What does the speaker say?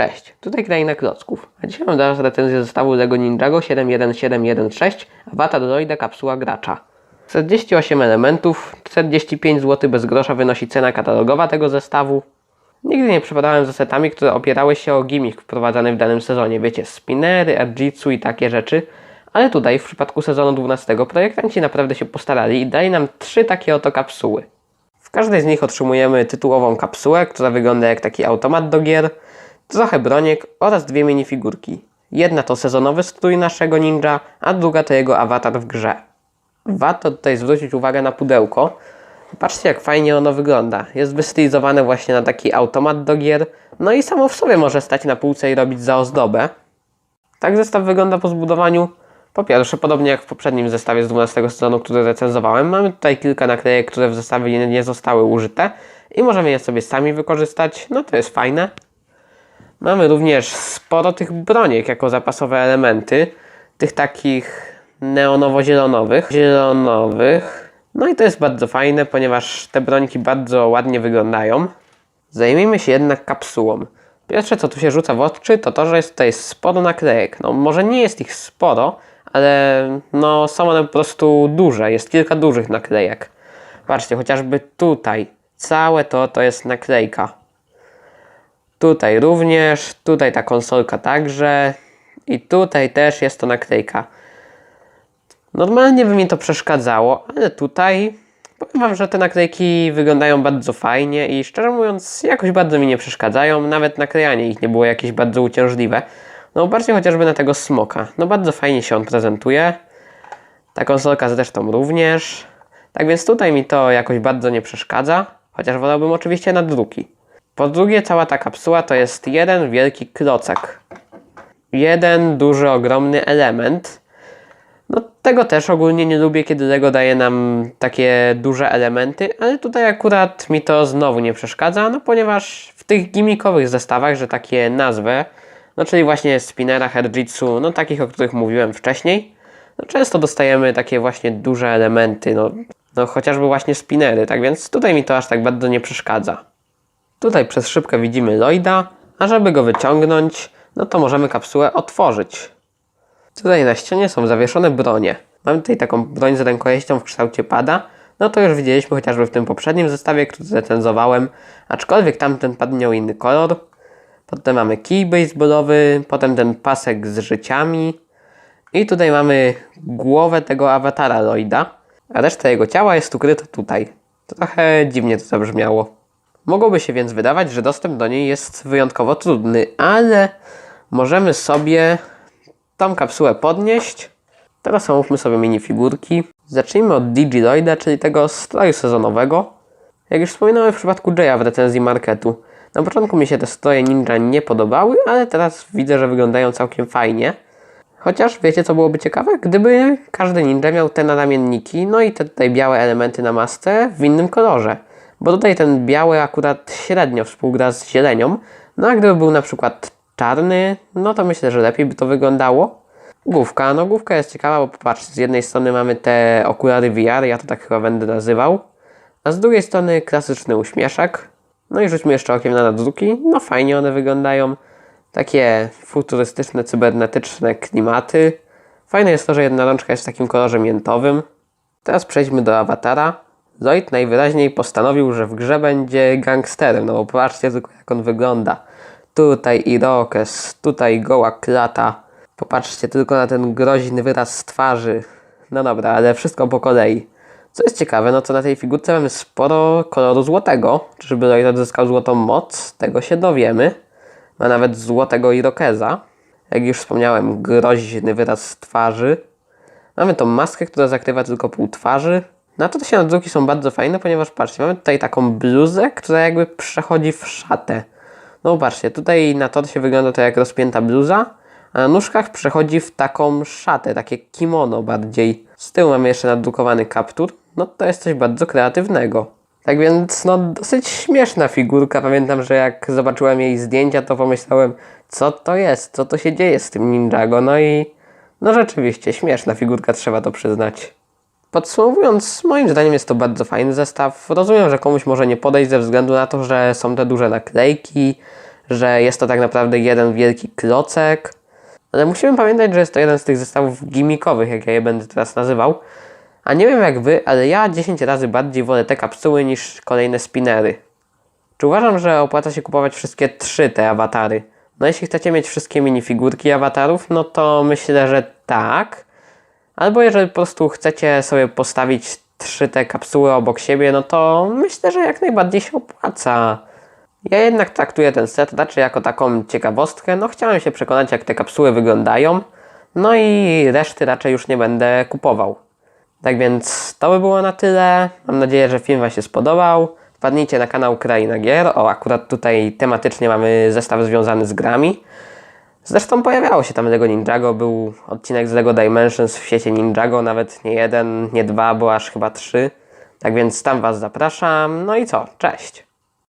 Cześć, tutaj Kraina Klocków, a dzisiaj mam dla Was recenzję zestawu LEGO Ninjago 71716 Avatar Droida Kapsuła Gracza. 48 elementów, 45 zł bez grosza wynosi cena katalogowa tego zestawu. Nigdy nie przepadałem za setami, które opierały się o gimmick wprowadzany w danym sezonie, wiecie, spinnery, Erjitsu i takie rzeczy, ale tutaj w przypadku sezonu 12 projektanci naprawdę się postarali i dali nam trzy takie oto kapsuły. W każdej z nich otrzymujemy tytułową kapsułę, która wygląda jak taki automat do gier, trochę broniek oraz dwie minifigurki. Jedna to sezonowy strój naszego ninja, a druga to jego awatar w grze. Warto tutaj zwrócić uwagę na pudełko. Patrzcie jak fajnie ono wygląda. Jest wystylizowane właśnie na taki automat do gier, no i samo w sobie może stać na półce i robić za ozdobę. Tak zestaw wygląda po zbudowaniu. Po pierwsze, podobnie jak w poprzednim zestawie z 12 sezonu, który recenzowałem, mamy tutaj kilka naklejek, które w zestawie nie, zostały użyte i możemy je sobie sami wykorzystać. No to jest fajne. Mamy również sporo tych broniek jako zapasowe elementy, tych takich neonowo-zielonowych, zielonowych. No i to jest bardzo fajne, ponieważ te brońki bardzo ładnie wyglądają. Zajmijmy się jednak kapsułą. Pierwsze co tu się rzuca w oczy to to, że jest tutaj sporo naklejek. No może nie jest ich sporo, ale no są one po prostu duże. Jest kilka dużych naklejek. Patrzcie, chociażby tutaj. Całe to to jest naklejka. Tutaj również, tutaj ta konsolka także i tutaj też jest to naklejka. Normalnie by mi to przeszkadzało, ale tutaj powiem Wam, że te naklejki wyglądają bardzo fajnie i szczerze mówiąc jakoś bardzo mi nie przeszkadzają, nawet naklejanie ich nie było jakieś bardzo uciążliwe. No bardziej chociażby na tego smoka, no bardzo fajnie się on prezentuje. Ta konsolka zresztą również. Tak więc tutaj mi to jakoś bardzo nie przeszkadza, chociaż wolałbym oczywiście na druki. Po drugie, cała ta kapsuła to jest jeden wielki klocek. Jeden duży, ogromny element. No tego też ogólnie nie lubię, kiedy Lego daje nam takie duże elementy, ale tutaj akurat mi to znowu nie przeszkadza, no ponieważ w tych gimmickowych zestawach, że takie nazwę, no czyli właśnie spinnerach, Erjitsu, no takich, o których mówiłem wcześniej, no często dostajemy takie właśnie duże elementy, no, no chociażby właśnie spinnery, tak więc tutaj mi to aż tak bardzo nie przeszkadza. Tutaj przez szybkę widzimy Lloyda, a żeby go wyciągnąć, no to możemy kapsułę otworzyć. Tutaj na ścianie są zawieszone bronie. Mamy tutaj taką broń z rękojeścią w kształcie pada. No to już widzieliśmy chociażby w tym poprzednim zestawie, który recenzowałem, aczkolwiek tamten pad miał inny kolor. Potem mamy kij baseballowy, potem ten pasek z życiami. I tutaj mamy głowę tego awatara Lloyda, a reszta jego ciała jest ukryta tutaj. Trochę dziwnie to zabrzmiało. Mogłoby się więc wydawać, że dostęp do niej jest wyjątkowo trudny, ale możemy sobie tą kapsułę podnieść. Teraz omówmy sobie minifigurki. Zacznijmy od Digiloida, czyli tego stroju sezonowego. Jak już wspominałem w przypadku Jaya w recenzji marketu. Na początku mi się te stroje ninja nie podobały, ale teraz widzę, że wyglądają całkiem fajnie. Chociaż wiecie co byłoby ciekawe? Gdyby każdy ninja miał te naramienniki, no i te tutaj białe elementy na masce w innym kolorze. Bo tutaj ten biały akurat średnio współgra z zielenią. No a gdyby był na przykład czarny, no to myślę, że lepiej by to wyglądało. Główka, no główka jest ciekawa, bo popatrzcie, z jednej strony mamy te okulary VR, ja to tak chyba będę nazywał. A z drugiej strony klasyczny uśmieszek. No i rzućmy jeszcze okiem na nadruki. No fajnie one wyglądają. Takie futurystyczne, cybernetyczne klimaty. Fajne jest to, że jedna rączka jest w takim kolorze miętowym. Teraz przejdźmy do awatara. Lloyd najwyraźniej postanowił, że w grze będzie gangsterem, no bo popatrzcie tylko jak on wygląda. Tutaj Irokes, tutaj goła klata. Popatrzcie tylko na ten groźny wyraz twarzy. No dobra, ale wszystko po kolei. Co jest ciekawe, no to na tej figurce mamy sporo koloru złotego. Czyżby Lloyd odzyskał złotą moc? Tego się dowiemy. Ma nawet złotego Irokeza. Jak już wspomniałem, groźny wyraz twarzy. Mamy tą maskę, która zakrywa tylko pół twarzy. Na to te nadruki są bardzo fajne, ponieważ patrzcie, mamy tutaj taką bluzę, która jakby przechodzi w szatę. No patrzcie, tutaj na to się wygląda to jak rozpięta bluza, a na nóżkach przechodzi w taką szatę, takie kimono bardziej. Z tyłu mamy jeszcze nadrukowany kaptur. No to jest coś bardzo kreatywnego. Tak więc, no dosyć śmieszna figurka. Pamiętam, że jak zobaczyłem jej zdjęcia, to pomyślałem, co to jest, co to się dzieje z tym Ninjago. No i, no rzeczywiście, śmieszna figurka, trzeba to przyznać. Podsumowując, moim zdaniem jest to bardzo fajny zestaw. Rozumiem, że komuś może nie podejść ze względu na to, że są te duże naklejki, że jest to tak naprawdę jeden wielki klocek. Ale musimy pamiętać, że jest to jeden z tych zestawów gimmikowych, jak ja je będę teraz nazywał. A nie wiem jak wy, ale ja 10 razy bardziej wolę te kapsuły niż kolejne spinery. Czy uważam, że opłaca się kupować wszystkie trzy te awatary? No jeśli chcecie mieć wszystkie minifigurki awatarów, no to myślę, że tak. Albo jeżeli po prostu chcecie sobie postawić trzy te kapsuły obok siebie, no to myślę, że jak najbardziej się opłaca. Ja jednak traktuję ten set raczej jako taką ciekawostkę. No chciałem się przekonać, jak te kapsuły wyglądają. No i reszty raczej już nie będę kupował. Tak więc to by było na tyle. Mam nadzieję, że film Wam się spodobał. Wpadnijcie na kanał Kraina Gier. O, akurat tutaj tematycznie mamy zestaw związany z grami. Zresztą pojawiało się tam Lego Ninjago, był odcinek z Lego Dimensions w sieci Ninjago, nawet nie jeden, nie dwa, bo aż chyba trzy. Tak więc tam Was zapraszam. No i co? Cześć!